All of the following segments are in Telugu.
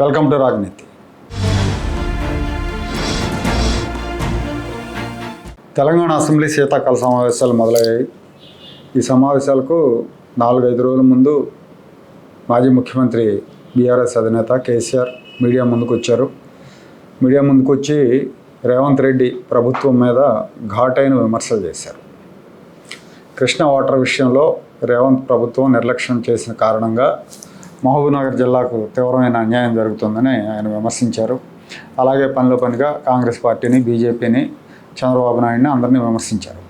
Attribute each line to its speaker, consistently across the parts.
Speaker 1: వెల్కమ్ టు రాజనీతి. తెలంగాణ అసెంబ్లీ శీతాకాల సమావేశాలు మొదలయ్యాయి. ఈ సమావేశాలకు నాలుగైదు రోజుల ముందు మాజీ ముఖ్యమంత్రి బీఆర్ఎస్ అధినేత కేసీఆర్ మీడియా ముందుకు వచ్చారు. మీడియా ముందుకు వచ్చి రేవంత్ రెడ్డి ప్రభుత్వం మీద ఘాటైన విమర్శలు చేశారు. కృష్ణ వాటర్ విషయంలో రేవంత్ ప్రభుత్వం నిర్లక్ష్యం చేసిన కారణంగా మహబూబ్నగర్ జిల్లాకు తీవ్రమైన అన్యాయం జరుగుతుందని ఆయన విమర్శించారు. అలాగే పనిలో పనిగా కాంగ్రెస్ పార్టీని బీజేపీని చంద్రబాబు నాయుడిని అందరినీ విమర్శించారు.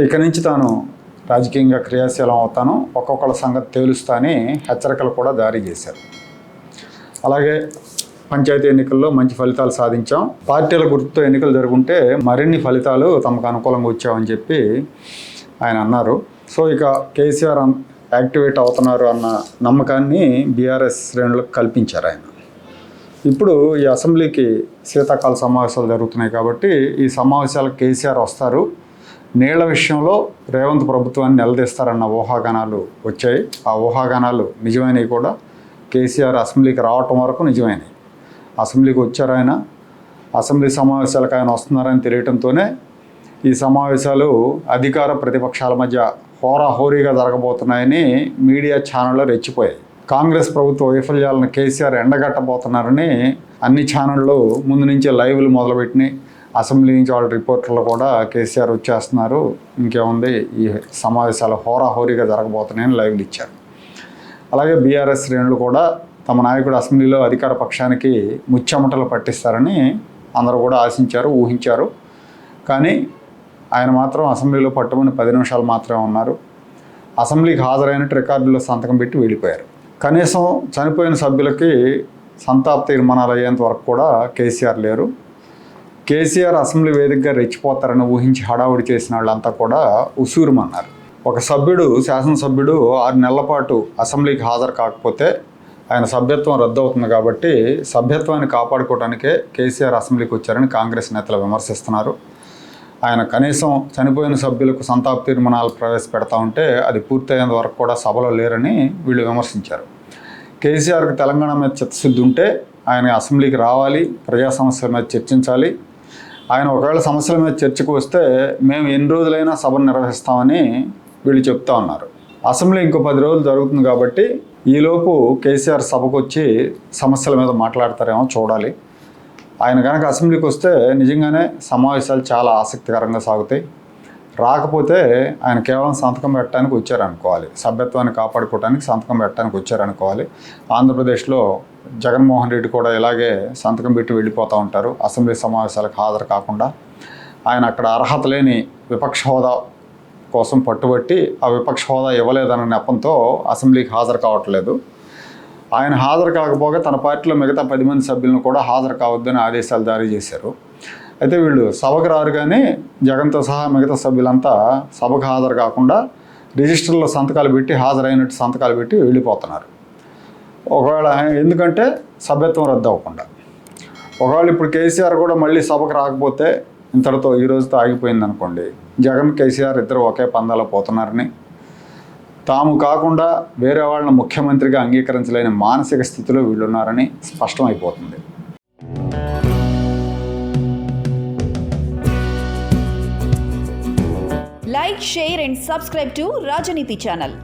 Speaker 1: ఇక నుంచి తాను రాజకీయంగా క్రియాశీలం అవుతాను. ఒక్కొక్కళ్ళ సంగతి తేలుస్తా అని హెచ్చరికలు కూడా జారీ చేశారు. అలాగే పంచాయతీ ఎన్నికల్లో మంచి ఫలితాలు సాధించాం. పార్టీల గుర్తుతో ఎన్నికలు జరుగుంటే మరిన్ని ఫలితాలు తమకు అనుకూలంగా వచ్చామని చెప్పి ఆయన అన్నారు. సో ఇక కేసీఆర్ యాక్టివేట్ అవుతున్నారు అన్న నమ్మకాన్ని బీఆర్ఎస్ శ్రేణులకు కల్పించారు ఆయన. ఇప్పుడు ఈ అసెంబ్లీకి శీతాకాల సమావేశాలు జరుగుతున్నాయి కాబట్టి ఈ సమావేశాలకు కేసీఆర్ వస్తారు. నీళ్ళ విషయంలో రేవంత్ ప్రభుత్వాన్ని నిలదీస్తారన్న ఊహాగానాలు వచ్చాయి. ఆ ఊహాగానాలు నిజమైనవి కూడా కేసీఆర్ అసెంబ్లీకి రావటం వరకు నిజమైనవి. అసెంబ్లీకి వచ్చారు ఆయన. అసెంబ్లీ సమావేశాలకు ఆయన వస్తున్నారని తెలియటంతోనే ఈ సమావేశాలు అధికార ప్రతిపక్షాల మధ్య హోరాహోరీగా జరగబోతున్నాయని మీడియా ఛానళ్ళు రెచ్చిపోయాయి. కాంగ్రెస్ ప్రభుత్వ వైఫల్యాలను కేసీఆర్ ఎండగట్టబోతున్నారని అన్ని ఛానళ్ళు ముందు నుంచే లైవ్లు మొదలుపెట్టినాయి. అసెంబ్లీ నుంచి వాళ్ళ రిపోర్టర్లు కూడా కేసీఆర్ వచ్చేస్తున్నారు. ఇంకేముంది? ఈ సమావేశాలు హోరాహోరీగా జరగబోతున్నాయని లైవ్లు ఇచ్చారు. అలాగే బీఆర్ఎస్ శ్రేణులు కూడా తమ నాయకుడు అసెంబ్లీలో అధికార పక్షానికి ముచ్చెమటలు పట్టిస్తారని అందరూ కూడా ఆశించారు ఊహించారు. కానీ ఆయన మాత్రం అసెంబ్లీలో పట్టుమని పది నిమిషాలు మాత్రమే ఉన్నారు. అసెంబ్లీకి హాజరైనట్టు రికార్డులో సంతకం పెట్టి వెళ్ళిపోయారు. కనీసం చనిపోయిన సభ్యులకి సంతాప తీర్మానాలు అయ్యేంత వరకు కూడా కేసీఆర్ లేరు. కేసీఆర్ అసెంబ్లీ వేదికగా రెచ్చిపోతారని ఊహించి హడావుడి చేసిన వాళ్ళంతా కూడా ఉసూరుమన్నారు. ఒక సభ్యుడు శాసనసభ్యుడు ఆరు నెలల పాటు అసెంబ్లీకి హాజరు కాకపోతే ఆయన సభ్యత్వం రద్దు అవుతుంది కాబట్టి సభ్యత్వాన్ని కాపాడుకోవడానికే కేసీఆర్ అసెంబ్లీకి వచ్చారని కాంగ్రెస్ నేతలు విమర్శిస్తున్నారు. ఆయన కనీసం చనిపోయిన సభ్యులకు సంతాప తీర్మానాలు ప్రవేశపెడతా ఉంటే అది పూర్తయ్యేంత వరకు కూడా సభలో లేరని వీళ్ళు విమర్శించారు. కేసీఆర్కి తెలంగాణ మీద చిత్తశుద్ధి ఉంటే ఆయన అసెంబ్లీకి రావాలి ప్రజా సమస్యల మీద చర్చించాలి. ఆయన ఒకవేళ సమస్యల మీద చర్చకు వస్తే మేము ఎన్ని రోజులైనా సభను నిర్వహిస్తామని వీళ్ళు చెప్తా ఉన్నారు. అసెంబ్లీ ఇంకో పది రోజులు జరుగుతుంది కాబట్టి ఈలోపు కేసీఆర్ సభకు వచ్చి సమస్యల మీద మాట్లాడతారేమో చూడాలి. ఆయన కనుక అసెంబ్లీకి వస్తే నిజంగానే సమావేశాలు చాలా ఆసక్తికరంగా సాగుతాయి. రాకపోతే ఆయన కేవలం సంతకం పెట్టడానికి వచ్చారనుకోవాలి. సభ్యత్వాన్ని కాపాడుకోవడానికి సంతకం పెట్టడానికి వచ్చారనుకోవాలి. ఆంధ్రప్రదేశ్లో జగన్మోహన్ రెడ్డి కూడా ఇలాగే సంతకం పెట్టి వెళ్ళిపోతూ ఉంటారు. అసెంబ్లీ సమావేశాలకు హాజరు కాకుండా ఆయన అక్కడ అర్హత లేని విపక్ష హోదా కోసం పట్టుబట్టి ఆ విపక్ష హోదా ఇవ్వలేదన్న నెపంతో అసెంబ్లీకి హాజరు కావట్లేదు. ఆయన హాజరు కాకపోగా తన పార్టీలో మిగతా పది మంది సభ్యులను కూడా హాజరు కావద్దని ఆదేశాలు జారీ చేశారు. అయితే వీళ్ళు సభకు రారు కానీ జగన్తో సహా మిగతా సభ్యులంతా సభకు హాజరు కాకుండా రిజిస్టర్లో సంతకాలు పెట్టి హాజరైనట్టు సంతకాలు పెట్టి వెళ్ళిపోతున్నారు. ఒకవేళ ఎందుకంటే సభ్యత్వం రద్దు అవ్వకుండా. ఒకవేళ ఇప్పుడు కేసీఆర్ కూడా మళ్ళీ సభకు రాకపోతే ఇంతటితో ఈ రోజుతో ఆగిపోయింది అనుకోండి జగన్ కేసీఆర్ ఇద్దరు ఒకే పందాలో పోతున్నారని తాము కాకుండా వేరే వాళ్ళని ముఖ్యమంత్రిగా అంగీకరించలేని మానసిక స్థితిలో వీళ్ళున్నారని స్పష్టమైపోతుంది.
Speaker 2: Like share and subscribe to Rajaneeti channel